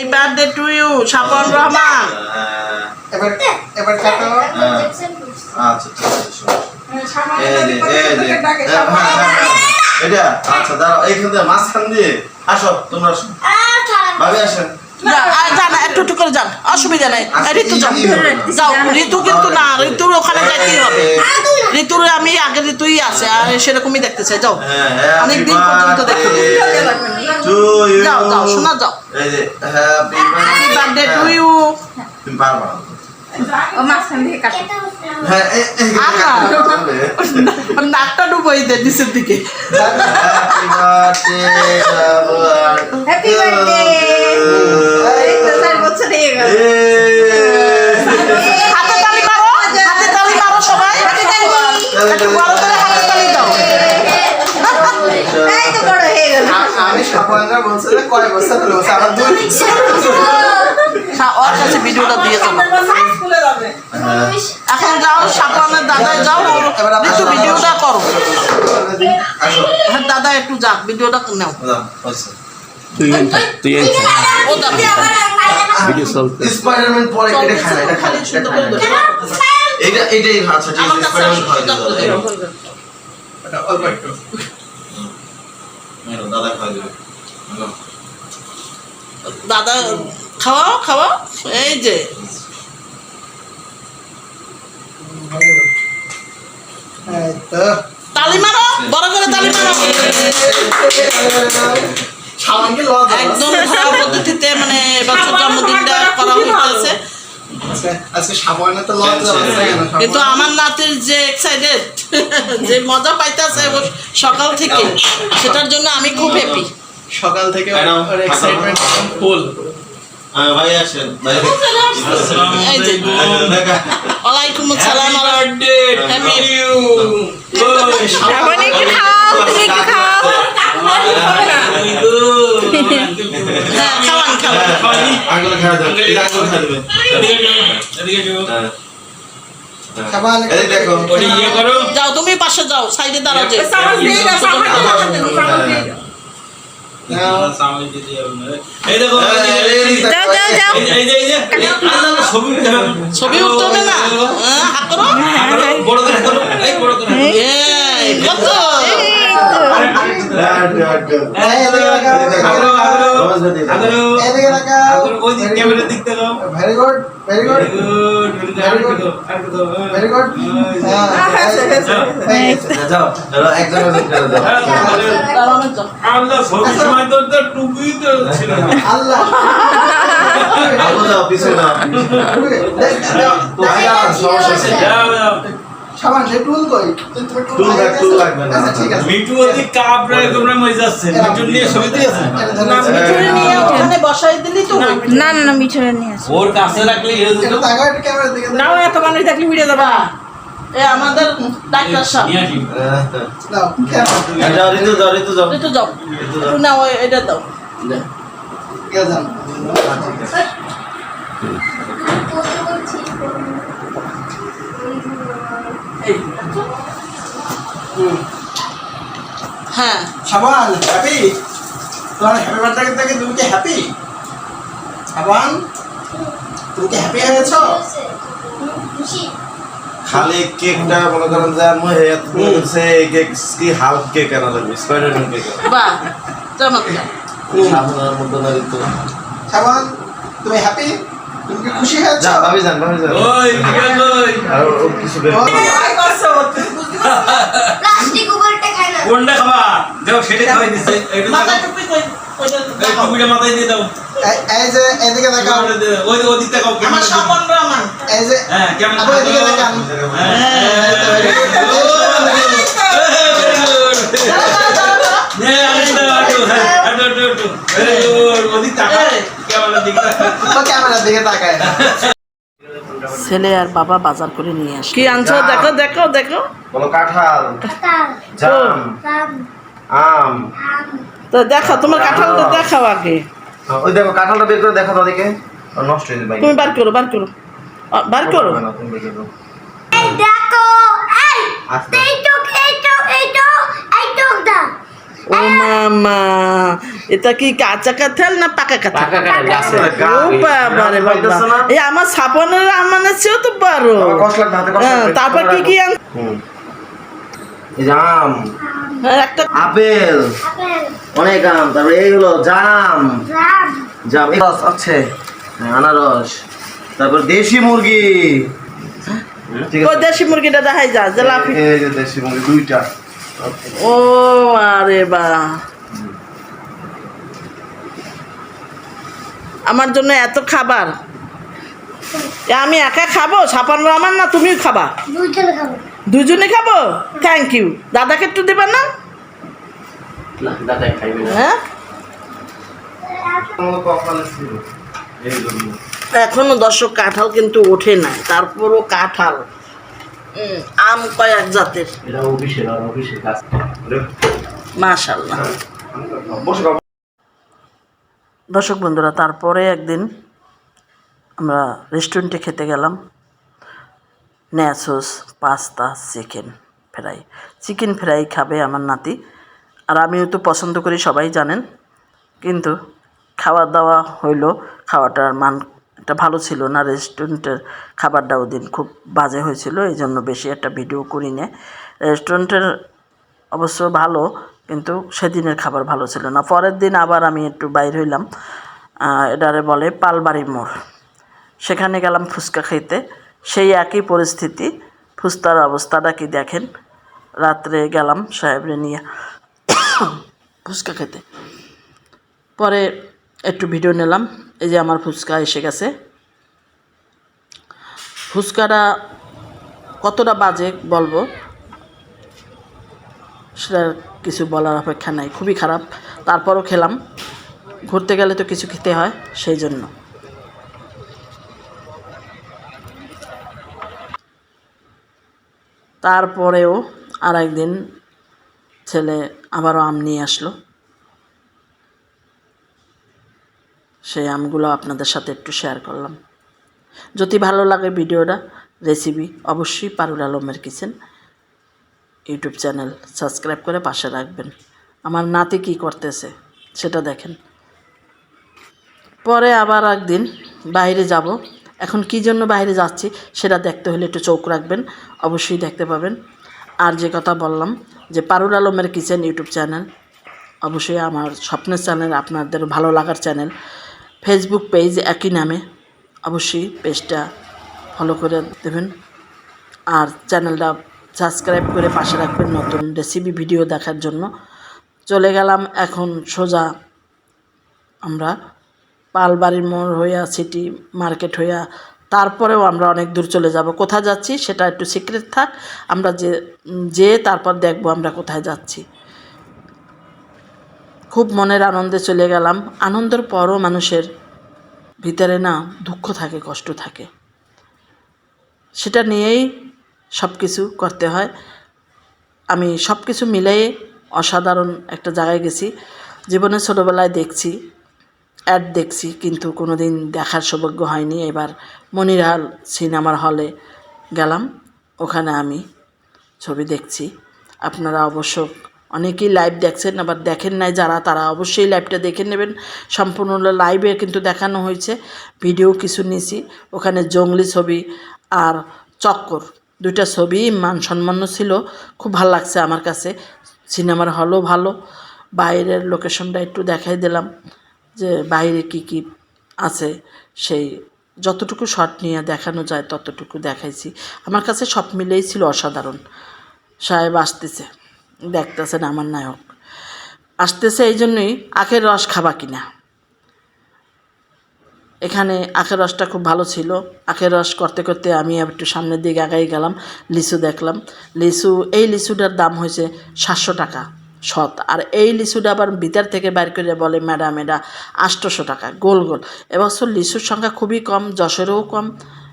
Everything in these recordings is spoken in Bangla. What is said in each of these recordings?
Happy birthday to you Shapon Rahman এবার এবার কাটো। আচ্ছা ঠিক আছে শোনো। এই যে এই যে। এটা আচ্ছা দাঁড়াও এইখান দিয়ে মাঝখান দিয়ে আসো তোমরা আসো। ভাবি আসেন। যা আ, যা না একটু একটু করে যান অসুবিধা নাই। এ, ঋতু যাও। যাও ঋতু কিন্তু না ঋতুর ওখানে যাইতেই হবে। ঋতুর আমি আগে ঋতুই আছে আর সেরকমই দেখতে চাই যাও হ্যাঁ অনেক দিন পর্যন্ত দেখতে যাও যাও শোনা যাও এই যে হ্যাপি বার্থডে টু ইউ তুমি পারবা হ্যাঁ। নাকটা ডুবোই দে নিচের দিকে হ্যাপি বার্থডে Happy birthday! এই তো চার বছর হয়ে গেল হাতে তালি মারো হাতে তালি মারো সবাই একটু বড় করে হাতে তালি দাও এই তো বড় হয়ে গেল আমি সাপানরা বলছে কয় বছর হলো? আমার দুই ওর কাছে ভিডিওটা দিয়ে যাব এখন যাও সাপানের দাদাই যাও একটু ভিডিওটা করো। হ্যাঁ দাদা একটু যাক ভিডিওটা নাও। আচ্ছা। ভিডিও চলতে স্পাইডারম্যান পরে এটা খায় এটা এটা করে এইটাই আচ্ছা ঠিক আমার আছে খাওয়াই আসো, দিও দাও, অল্প একটু। মেরো, দাদা খাওয়াই দিবে। দাদা খাওয়াও খাওয়াও। এই যে। তালি মারো বড় করে তালি মারো। একদম ঘরোয়া পদ্ধতিতে মানে এবছর জন্মদিনটা করা হয়েছে আজকে আজকে সাবানে তো লজ্জা আছে কেন কিন্তু আমার নাতির যে এক্সাইটেড যে মজা পাইতেছে সকাল থেকে সেটার জন্য আমি খুব হ্যাপি সকাল থেকে এক্সাইটমেন্ট ফুল। ভাই আসেন। ওয়ালাইকুম আসসালাম খাও খাও। খাওয়ান খাওয়ান আঙ্গুল খাওয়া দেবে এটা আঙ্গুল খাওয়া দেবে। সাবান এই দেখো যাও তুমি পাশে যাও সাইডে দাঁড়াও যে যাও যাও যাও ছবি উঠতে হবে না হ্যাঁ, হাত করো. এদিকে লাগাও very good very good very good যাও একজন একজন যাও দাঁড়ানো যাও আল্লাহ আবু পিছনে না সাবান সে টুল কই টুল লাগ- টুল লাগবে না। আচ্ছা ঠিক আছে। মিটু অতি কাপড়ে তোমরা যাচ্ছে নিয়ে না। নিয়ে ওখানে বসাই দিলি তো? না না না মিঠুরে নিয়ে ওর কাছে রাখলে একটু দিকে নাও এত মানুষ থাকলে ভিডিও দেবা। এ আমাদের ডাক্তার সাহেব। নিয়ে আসি। দাও যাও যাও যাও যাও যাও এটা দাও। কে জান? হ্যাঁ। সাবান হ্যাপি তোমার হ্যাপি বার্থডে থেকে তুমি কি হ্যাপি সাবান তুমি কি হ্যাপি হয়েছো? খালি কেকটা মনে করেন যে আমি হেত সে কেক কি হাফ কেক আনা লাগবে? স্পাইডারম্যান কেক বাহ চমৎকার। সাধারণ মতো না ঋতু সাবান তুমি হ্যাপি তুমি কি খুশি হয়েছো? যা ভাবি যান ভাবি যান। ওই বিকাল কই আর কিছু বের প্লাস্টিক কোনটা খাবা। দেখো সেটা খাওয়াই দিছে। টুপিটা মাথায় দিয়ে দাও। এই- যে এদিকে দেখাও। ওই ওই দিকটা খাও আমার ক্যামেরা স্বপন রহমান এই যে হ্যাঁ কেমন এদিকে দেখান। ক্যামেরার দিকে তাকায়। ছেলে আর বাবা বাজার করে নিয়ে আসে। কি আনছো? দেখো দেখো দেখো। বলো কাঁঠাল। কাঁঠাল। জাম। আম আম। আম। তো দেখো তোমার কাঁঠালটা দেখাও আগে। ওই দেখো কাঁঠালটা বের করে দেখো। তাদেরকে নষ্ট হয়ে যাবে। তুমি বার করো বার করো। বার করো দেখো এই আস্তে। এই তো এই তো এই তো এই তো দা ও মামা। এটা কি কাঁচা কাঁঠাল না পাকা কাঁঠাল? পাকা কাটা গাছে। ও বাবা রে বাবা। এই আমার সাপনের আমানের চেয়েও তো বড়। কষ্ট হ্যাঁ। তারপর কি কি হ্যাঁ, একটা আপেল। অনেক আম। তারপরে এইগুলো জাম। জাম। আছে। হ্যাঁ, আনারস। তারপর দেশি মুরগি। ঠিক দেশি মুরগিটা দেখাই যা জেলাপি দেশি মুরগি দুইটা। ও আরে বা। আমার জন্য এত খাবার? এ আমি একা খাব? সাপান আমার না তুমিও খাবা? দুজনে খাব। থ্যাংক ইউ দাদাকে একটু দেবে না? না না। হ্যাঁ? এখনও দর্শক কাঁঠাল কিন্তু ওঠে নাই তারপরও কাঁঠাল। আম কয়েক জাতের। মাশাল্লাহ দর্শক বন্ধুরা তারপরে একদিন আমরা রেস্টুরেন্টে খেতে গেলাম। Nachos pasta chicken fry chicken fry খাবে আমার নাতি। আর আমিও তো পছন্দ করি সবাই জানেন। কিন্তু খাওয়া দাওয়া হইল খাওয়াটার মান একটা ভালো ছিল না রেস্টুরেন্টের খাবারটা ওদিন খুব বাজে হয়েছিল এই জন্য বেশি একটা ভিডিও করি না রেস্টুরেন্টের অবশ্য ভালো, কিন্তু সেদিনের খাবার ভালো ছিল না। পরের দিন আবার আমি একটু বাইর হইলাম এটারে বলে পালবাড়ি মোড়। সেখানে গেলাম ফুচকা খেতে সেই একই পরিস্থিতি, ফুচকার অবস্থাটা কি দেখেন? রাত্রে গেলাম সাহেবরে নিয়ে ফুচকা খেতে পরে একটু ভিডিও নিলাম। এই যে আমার ফুচকা এসে গেছে। ফুচকাটা কতটা বাজে বলব? সেটা কিছু বলার অপেক্ষা নাই, খুবই খারাপ। তারপরও খেলাম। ঘুরতে গেলে তো কিছু খেতে হয়, সেই জন্য। তারপরেও আর একদিন ছেলে আবারও আম নিয়ে আসলো। সেই আমগুলো আপনাদের সাথে একটু শেয়ার করলাম। যদি ভালো লাগে ভিডিওটা রেসিপি অবশ্যই পারুল আলমের কিচেন ইউটিউব চ্যানেল সাবস্ক্রাইব করে পাশে রাখবেন। আমার নাতি কি করতেছে, সেটা দেখেন। পরে আবার একদিন বাইরে যাব। এখন কি জন্য বাইরে যাচ্ছি, সেটা দেখতে হলে একটু চোখ রাখবেন, অবশ্যই দেখতে পাবেন। আর যে কথা বললাম, যে পারুল আলমের কিচেন ইউটিউব চ্যানেল অবশ্যই আমার স্বপ্নের চ্যানেল আপনাদের ভালো লাগার চ্যানেল ফেসবুক পেজ একই নামে। অবশ্যই পেজটা ফলো করে দেবেন। আর চ্যানেলটা সাবস্ক্রাইব করে পাশে রাখবেন নতুন রেসিপি ভিডিও দেখার জন্য। চলে গেলাম এখন সোজা আমরা পালবাড়ির মোড় হইয়া সিটি মার্কেট হইয়া তারপরেও আমরা অনেক দূর চলে যাব। কোথায় যাচ্ছি সেটা একটু সিক্রেট থাক। আমরা যে যে তারপর দেখব আমরা কোথায় যাচ্ছি। খুব মনের আনন্দে চলে গেলাম। আনন্দের পরও মানুষের ভিতরে না দুঃখ থাকে, কষ্ট থাকে। সেটা নিয়েই সব কিছু করতে হয়। আমি সব কিছু মিলিয়ে অসাধারণ একটা জায়গায় গেছি। জীবনে ছোটোবেলায় দেখছি, অ্যাড দেখছি, কিন্তু কোনো দিন দেখার সৌভাগ্য হয়নি। এবার মনিরহাল সিনেমার হলে গেলাম। ওখানে আমি ছবি দেখছি। আপনারা অবশ্য অনেকেই লাইভ দেখছেন, আবার দেখেন নাই যারা, তারা অবশ্যই লাইভটা দেখে নেবেন। সম্পূর্ণ লাইভে কিন্তু দেখানো হয়েছে। ভিডিও কিছু নিয়েছি ওখানে জঙ্গলি ছবি আর চক্কর। দুইটা ছবি মান সম্মান্য ছিল। খুব ভালো লাগছে আমার কাছে। সিনেমার হলও ভালো। বাইরের লোকেশনটা একটু দেখাই দিলাম যে বাইরে কি কি আছে। সেই যতটুকু শট নিয়ে দেখানো যায়, ততটুকু দেখাইছি। আমার কাছে সব মিলেই ছিল অসাধারণ। সাহেব আসতেছে। দেখতেছেন আমার নায়ক। আসতেছে এই জন্যই আখের রস খাবা কিনা। এখানে আখের রসটা খুব ভালো ছিল। আখের রস করতে করতে আমি একটু সামনের দিকে আগাই গেলাম, লিচু দেখলাম। লিচু, এই লিচুটার দাম হয়েছে সাতশো টাকা শত। আর এই লিচুটা আবার ভিতর থেকে বাইর করে বলে, ম্যাডাম, এটা আটশোশো টাকা, গোল গোল। এবছর লিচুর সংখ্যা খুবই কম, যশোরেও কম,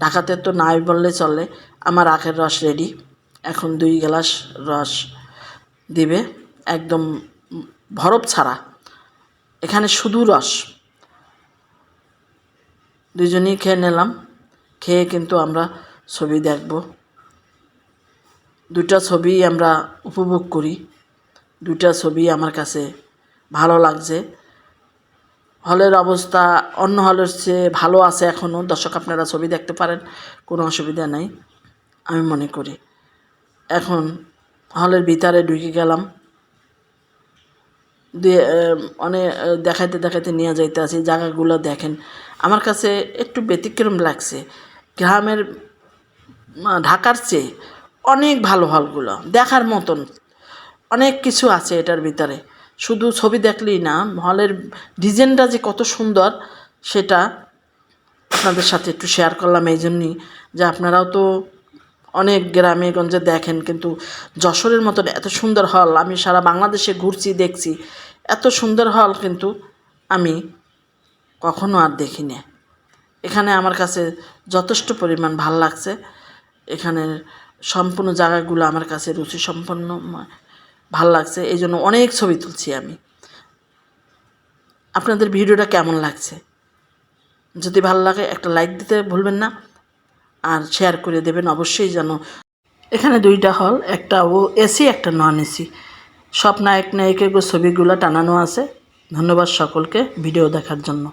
ঢাকাতে তো নাই বললে চলে। আমার আখের রস রেডি এখন দুই গ্লাস রস দিবে একদম ভরপ ছাড়া। এখানে শুধু রস। দুজনেই খেয়ে নিলাম। খেয়ে কিন্তু আমরা ছবি দেখব। দুটা ছবি আমরা উপভোগ করি। দুটা ছবি আমার কাছে ভালো লাগছে। হলের অবস্থা অন্য হলের চেয়ে ভালো আছে এখনও দর্শক, আপনারা ছবি দেখতে পারেন, কোনো অসুবিধা নেই। আমি মনে করি। এখন হলের ভিতরে ঢুকে গেলাম। দিয়ে অনেক দেখাইতে দেখাইতে নিয়ে যাইতে আছি, জায়গাগুলো দেখেন। আমার কাছে একটু ব্যতিক্রম লাগছে। গ্রামের ঢাকার চেয়ে অনেক ভালো হলগুলো, দেখার মতন অনেক কিছু আছে এটার ভিতরে। শুধু ছবি দেখলেই না, হলের ডিজাইনটা যে কত সুন্দর, সেটা আপনাদের সাথে একটু শেয়ার করলাম। এই জন্যই যে আপনারাও তো অনেক গ্রামে গঞ্জে দেখেন, কিন্তু যশোরের মতন এত সুন্দর হল, আমি সারা বাংলাদেশে ঘুরছি, দেখছি, এত সুন্দর হল কিন্তু আমি কখনো আর দেখিনি। এখানে আমার কাছে যথেষ্ট পরিমাণ ভালো লাগছে। এখানের সম্পূর্ণ জায়গাগুলো আমার কাছে রুচি সম্পন্ন ভালো লাগছে এই জন্য অনেক ছবি তুলছি আমি। আপনাদের ভিডিওটা কেমন লাগছে? যদি ভালো লাগে একটা লাইক দিতে ভুলবেন না। আর শেয়ার করে দেবেন অবশ্যই যেন। এখানে দুইটা হল একটা ও এসি একটা নন এসি সব নায়ক নায়িকের ছবিগুলো টানানো আছে। ধন্যবাদ সকলকে ভিডিও দেখার জন্য।